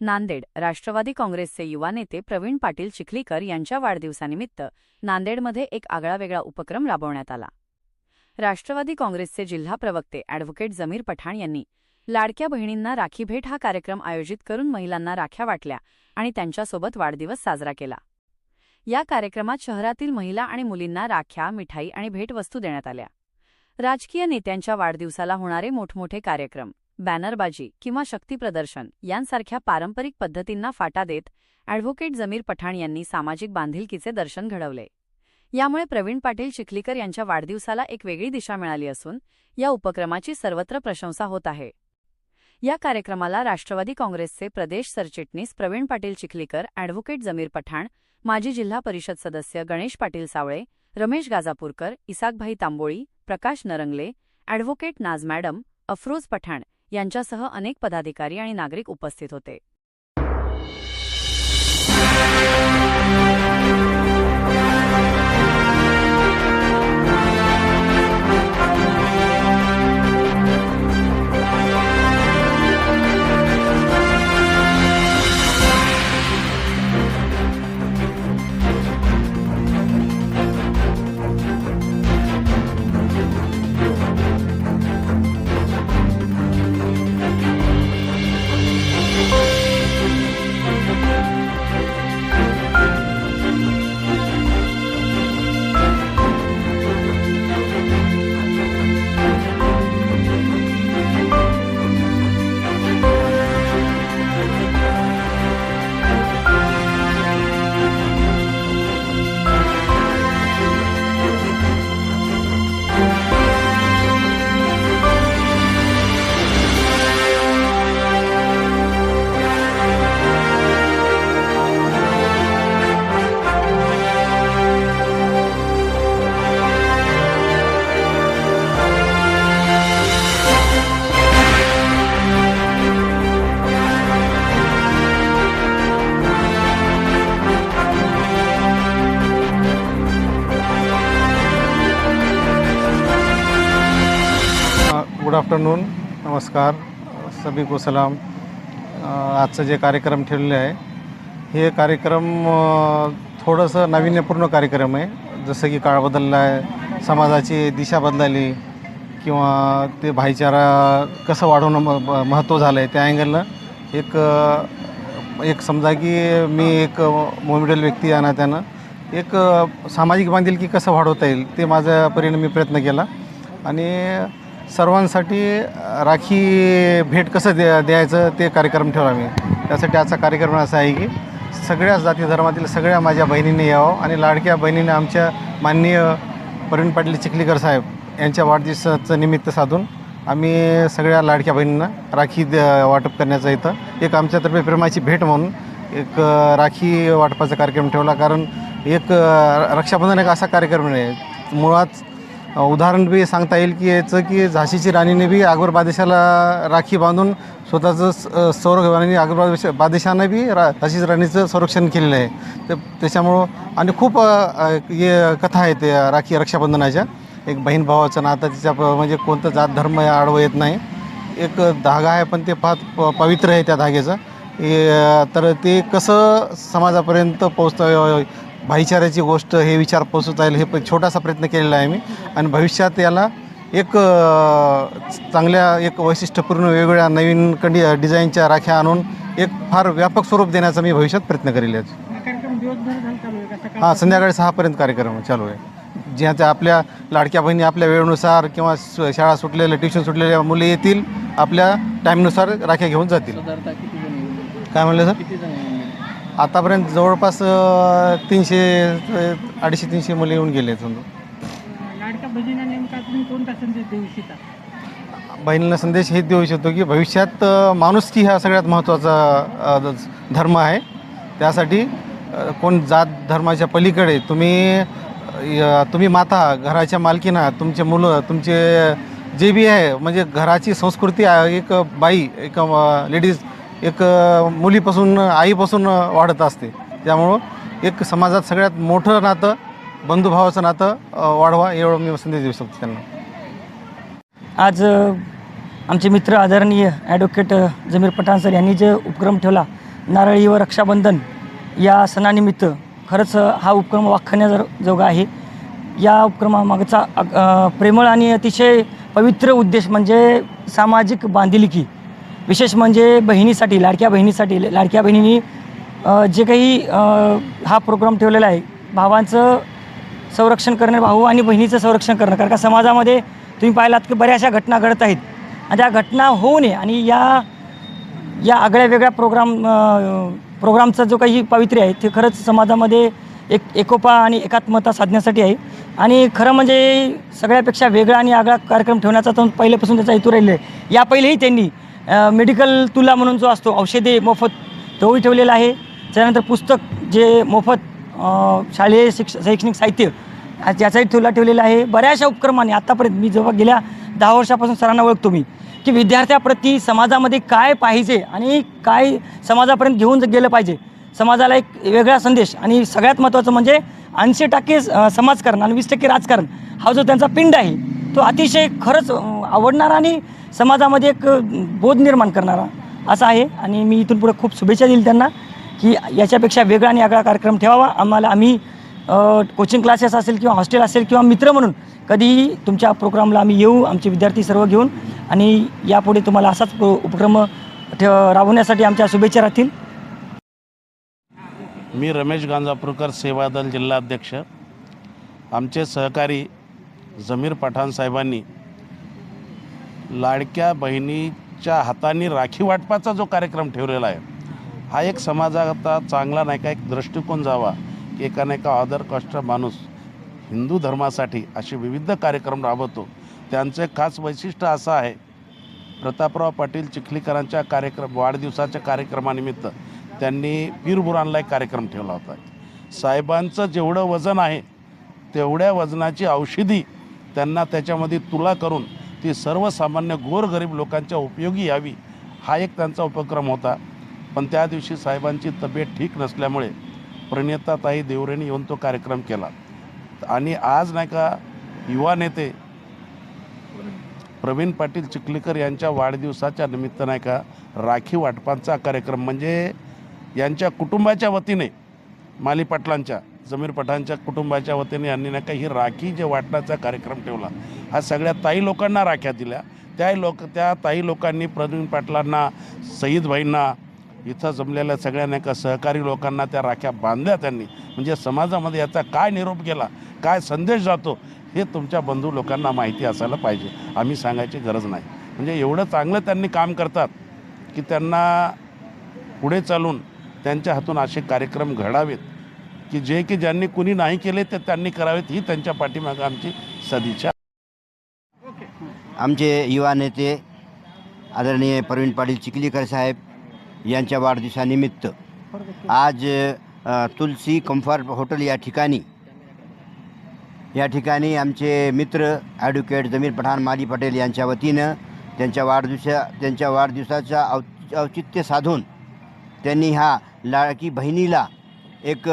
नांदेड राष्ट्रवादी काँग्रेसचे युवा नेते प्रवीण पाटील चिखलीकर यांच्या वाढदिवसानिमित्त नांदेडमध्ये एक आगळावेगळा उपक्रम राबवण्यात आला. राष्ट्रवादी काँग्रेसचे जिल्हा प्रवक्ते अॅडव्होकेट जमीर पठाण यांनी लाडक्या बहिणींना राखी भेट हा कार्यक्रम आयोजित करून महिलांना राख्या वाटल्या आणि त्यांच्यासोबत वाढदिवस साजरा केला. या कार्यक्रमात शहरातील महिला आणि मुलींना राख्या मिठाई आणि भेटवस्तू देण्यात आल्या. राजकीय नेत्यांच्या वाढदिवसाला होणारे मोठमोठे कार्यक्रम बॅनरबाजी किंवा शक्तीप्रदर्शन यांसारख्या पारंपरिक पद्धतींना फाटा देत ॲडव्होकेट जमीर पठाण यांनी सामाजिक बांधिलकीचे दर्शन घडवले. यामुळे प्रवीण पाटील चिखलीकर यांच्या वाढदिवसाला एक वेगळी दिशा मिळाली असून या उपक्रमाची सर्वत्र प्रशंसा होत आहे. या कार्यक्रमाला राष्ट्रवादी काँग्रेसचे प्रदेश सरचिटणीस प्रवीण पाटील चिखलीकर अॅडव्होकेट जमीर पठाण माजी जिल्हा परिषद सदस्य गणेश पाटील सावळे रमेश गाजापूरकर इसाकभाई तांबोळी प्रकाश नरंगले ॲडव्होकेट नाज मॅडम अफरोज पठाण यांच्यासह अनेक पदाधिकारी आणि नागरिक उपस्थित होते. गुड आफ्टरनून नमस्कार. सभी को सलाम. आजचं जे कार्यक्रम ठेवलेले आहे हे कार्यक्रम थोडंसं नाविन्यपूर्ण कार्यक्रम आहे. जसं की काळ बदलला आहे समाजाची दिशा बदलली किंवा ते भाईचारा कसं वाढवणं म महत्त्व झालं आहे त्या अँगलनं एक एक समजा की मी एक मोमिडल व्यक्ती या नात्यानं एक सामाजिक बांधिलकी कसं वाढवता येईल ते माझ्या परिणामी मी प्रयत्न केला. आणि सर्वांसाठी राखी भेट कसं द्या द्यायचं ते कार्यक्रम ठेवला मी. त्यासाठी आजचा कार्यक्रम असा आहे की सगळ्याच जाती धर्मातील सगळ्या माझ्या बहिणींनी यावं आणि लाडक्या बहिणीने आमच्या माननीय प्रवीण पाटील चिखलीकर साहेब यांच्या वाढदिवसाचं निमित्त साधून आम्ही सगळ्या लाडक्या बहिणींना राखी द वाटप करण्याचं इथं एक आमच्यातर्फे प्रेमाची भेट म्हणून एक राखी वाटपाचा कार्यक्रम ठेवला. कारण एक रक्षाबंधन एक असा कार्यक्रम नाही मुळात उदाहरण बी सांगता येईल की याचं की झाशीची राणीने बी अकबर बादशाला राखी बांधून स्वतःचं स- संरक्षण आणि अकबर बादशा बादशानं बी रा झाशीची राणीचं संरक्षण केलेलं आहे. तर त्याच्यामुळं आणि खूप हे कथा आहेत राखी रक्षाबंधनाच्या. एक बहीण भावाचं नातं तिच्या प- म्हणजे कोणतं जात धर्म आडवं येत नाही. एक धागा आहे पण ते फार प पवित्र आहे त्या धाग्याचं तर ते कसं समाजापर्यंत पोचतं भाईचाऱ्याची गोष्ट हे विचार पोचवता येईल हे प छोटासा प्रयत्न केलेला आहे मी. आणि भविष्यात याला एक चांगल्या एक वैशिष्ट्यपूर्ण वेगवेगळ्या नवीन कंडी डिझाईनच्या राख्या आणून एक फार व्यापक स्वरूप देण्याचा मी भविष्यात प्रयत्न करेल याचा. हा कार्यक्रम दिवसभर झाला चालू आहे का? सकाळ हां संध्याकाळी सहापर्यंत कार्यक्रम चालू आहे. ज्या त्या आपल्या लाडक्या बहिणी आपल्या वेळेनुसार किंवा शाळा सुटलेल्या ट्युशन सुटलेल्या मुले येतील आपल्या टाईमनुसार राख्या घेऊन जातील. काय म्हणलं सर? आतापर्यंत जवळपास तीनशे अडीचशे तीनशे मुले येऊन गेले लाडक्या बहिणींना नेमका तुम्ही कोणता संदेश देऊ इच्छिता? बहिणीला संदेश हेच देऊ इच्छितो की भविष्यात माणुसकी हा सगळ्यात महत्त्वाचा धर्म आहे. त्यासाठी कोण जात धर्माच्या पलीकडे तुम्ही तुम्ही माता घराच्या मालकीना तुमचे मुलं तुमचे जे बी आहे म्हणजे घराची संस्कृती आहे, एक बाई एक लेडीज एक मुलीपासून आईपासून वाढत असते. त्यामुळं एक समाजात सगळ्यात मोठं नातं बंधुभावाचं नातं वाढवा एवढं मी संदेश देऊ शकतो त्यांना. आज आमचे मित्र आदरणीय ॲडव्होकेट जमीर पठाण सर यांनी जे उपक्रम ठेवला नारळी व रक्षाबंधन या सणानिमित्त खरंच हा उपक्रम वाखाण्याजोगा आहे. या उपक्रमामागचा प्रेमळ आणि अतिशय पवित्र उद्देश म्हणजे सामाजिक बांधिलकी. विशेष म्हणजे बहिणीसाठी लाडक्या बहिणीसाठी लाडक्या बहिणींनी जे काही हा प्रोग्राम ठेवलेला आहे भावांचं संरक्षण करणं भाऊ आणि बहिणीचं संरक्षण करणं. कारण का समाजामध्ये तुम्ही पाहिलात की बऱ्याचशा घटना घडत आहेत. आणि त्या घटना होऊ नये आणि या या आगळ्या वेगळ्या प्रोग्राम प्रोग्रामचा जो काही पावित्र्य आहे ते खरंच समाजामध्ये एक एकोपा आणि एकात्मता साधण्यासाठी आहे. आणि खरं म्हणजे सगळ्यापेक्षा वेगळा आणि आगळा कार्यक्रम ठेवण्याचा तर पहिल्यापासून त्याचा हेतू राहिलेला आहे. या पहिलेही त्यांनी मेडिकल तुला म्हणून जो असतो औषधे मोफत तोही ठेवलेला आहे. त्यानंतर पुस्तक जे मोफत शालेय शिक्ष शैक्षणिक साहित्य याचाही तुला ठेवलेला आहे. बऱ्याचशा उपक्रमाने आत्तापर्यंत मी जेव्हा गेल्या दहा वर्षापासून सरांना ओळखतो मी की विद्यार्थ्याप्रती समाजामध्ये काय पाहिजे आणि काय समाजापर्यंत घेऊन गेलं पाहिजे. समाजाला एक वेगळा संदेश आणि सगळ्यात महत्त्वाचं म्हणजे ऐंशी टक्के समाजकारण आणि वीस टक्के राजकारण हा जो त्यांचा पिंड आहे तो अतिशय खरंच आवडणारा आणि समाजामध्ये एक बोध निर्माण करणारा असा आहे. आणि मी इथून पुढे खूप शुभेच्छा देईल त्यांना की याच्यापेक्षा वेगळा आणि आगळा कार्यक्रम ठेवावा. आम्हाला आम्ही कोचिंग क्लासेस असेल किंवा हॉस्टेल असेल किंवा मित्र म्हणून कधीही तुमच्या प्रोग्रामला आम्ही येऊ आमचे विद्यार्थी सर्व घेऊन. आणि यापुढे तुम्हाला असाच उपक्रम ठेव राबवण्यासाठी आमच्या शुभेच्छा राहतील. मी रमेश गांजापूरकर सेवादल जिल्हाध्यक्ष. आमचे सहकारी जमीर पठाण साहेबांनी लाडक्या बहिणीच्या हाताने राखी वाटपाचा जो कार्यक्रम ठेवलेला आहे हा एक समाजाचा चांगला नाही का एक दृष्टिकोन जावा की एका नाही का आदर कष्ट माणूस हिंदू धर्मासाठी असे विविध कार्यक्रम राबवतो. त्यांचं एक खास वैशिष्ट्य असं आहे प्रतापराव पाटील चिखलीकरांच्या कार्यक्रम वाढदिवसाच्या कार्यक्रमानिमित्त त्यांनी पीरबुरानला एक कार्यक्रम ठेवला होता. साहेबांचं जेवढं वजन आहे तेवढ्या वजनाची औषधी त्यांना त्याच्यामध्ये तुला करून ती सर्वसामान्य गोरगरीब लोकांच्या उपयोगी यावी हा एक त्यांचा उपक्रम होता. पण त्या दिवशी साहेबांची तब्येत ठीक नसल्यामुळे प्रणेताताई देवरेने येऊन तो कार्यक्रम केला. आणि आज नाही का युवा नेते प्रवीण पाटील चिखलीकर यांच्या वाढदिवसाच्या निमित्त नाही का राखी वाटपांचा कार्यक्रम म्हणजे यांच्या कुटुंबाच्या वतीने माली पाटलांच्या जमीर पठाणच्या कुटुंबाच्या वतीने यांनी नाही का ही राखी जे वाटण्याचा कार्यक्रम ठेवला हा सगळ्या ताई लोकांना राख्या दिल्या. त्या लोक त्या ताई लोकांनी प्रवीण पाटलांना सईदभाईंना इथं जमलेल्या सगळ्या नाही का सहकारी लोकांना त्या राख्या बांधल्या त्यांनी. म्हणजे समाजामध्ये याचा काय निरोप गेला काय संदेश जातो हे तुमच्या बंधू लोकांना माहिती असायला पाहिजे. आम्ही सांगायची गरज नाही. म्हणजे एवढं चांगलं त्यांनी काम करतात की त्यांना पुढे चालून त्यांच्या हातून असे कार्यक्रम घडावेत. की जे की ज्यांनी कुणी नाही केले ते त्यांनी करावेत ही त्यांच्या पाठीमागं आमची सदिच्छा. आमचे युवा नेते आदरणीय प्रवीण पाटील चिखलीकर साहेब यांच्या वाढदिवसानिमित्त आज तुलसी कम्फर्ट हॉटेल या ठिकाणी या ठिकाणी आमचे मित्र ॲडव्होकेट जमीर पठाण माली पटेल यांच्या वतीनं त्यांच्या वाढदिवसा त्यांच्या वाढदिवसाचा औ औचित्य साधून त्यांनी ह्या लाडकी बहिणीला एक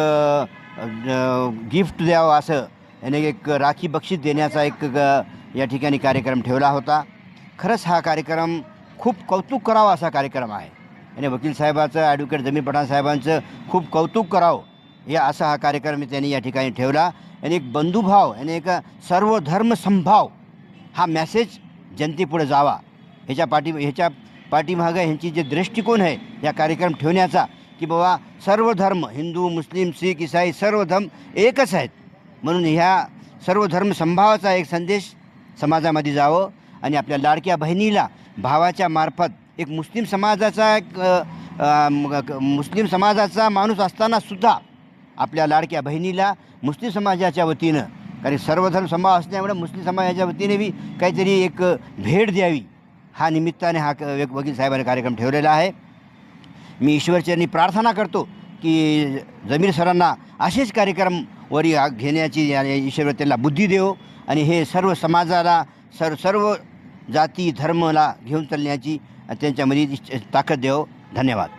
गिफ्ट द्यावं असं. याने एक राखी बक्षीस देण्याचा एक या ठिकाणी कार्यक्रम ठेवला होता. खरंच हा कार्यक्रम खूप कौतुक करावा असा कार्यक्रम आहे. आणि वकील साहेबाचं ॲडव्होकेट जमीर पठाण साहेबांचं खूप कौतुक करावं. या असा हा कार्यक्रम त्यांनी या ठिकाणी ठेवला. आणि एक बंधुभाव आणि एक सर्व धर्म संभाव हा मॅसेज जनतेपुढे जावा. ह्याच्या पाठी ह्याच्या पाठीमागं ह्यांची जे दृष्टिकोन आहे या कार्यक्रम ठेवण्याचा की बाबा सर्व धर्म हिंदू मुस्लिम शीख इसाई सर्व धर्म एकच आहेत. म्हणून ह्या सर्व धर्म संभावाचा एक संदेश समाजामध्ये जावं आणि आपल्या लाडक्या बहिणीला भावाच्या मार्फत एक मुस्लिम समाजाचा एक मुस्लिम समाजाचा माणूस असताना सुद्धा आपल्या लाडक्या बहिणीला मुस्लिम समाजाच्या वतीनं कारण सर्व धर्म संभाव असल्यामुळे मुस्लिम समाजाच्या वतीने बी काहीतरी एक भेट द्यावी. हा निमित्ताने हा क- एक वकील साहेबांनी कार्यक्रम ठेवलेला आहे. मी ईश्वरचरणी प्रार्थना करतो की जमीर सरांना असेच कार्यक्रम वरी घेण्याची आणि ईश्वर त्यांना बुद्धी देव आणि हे सर्व समाजाला सर्व सर्व जाती धर्मला घेऊन चालण्याची त्यांच्यामध्ये ताकद देव. धन्यवाद.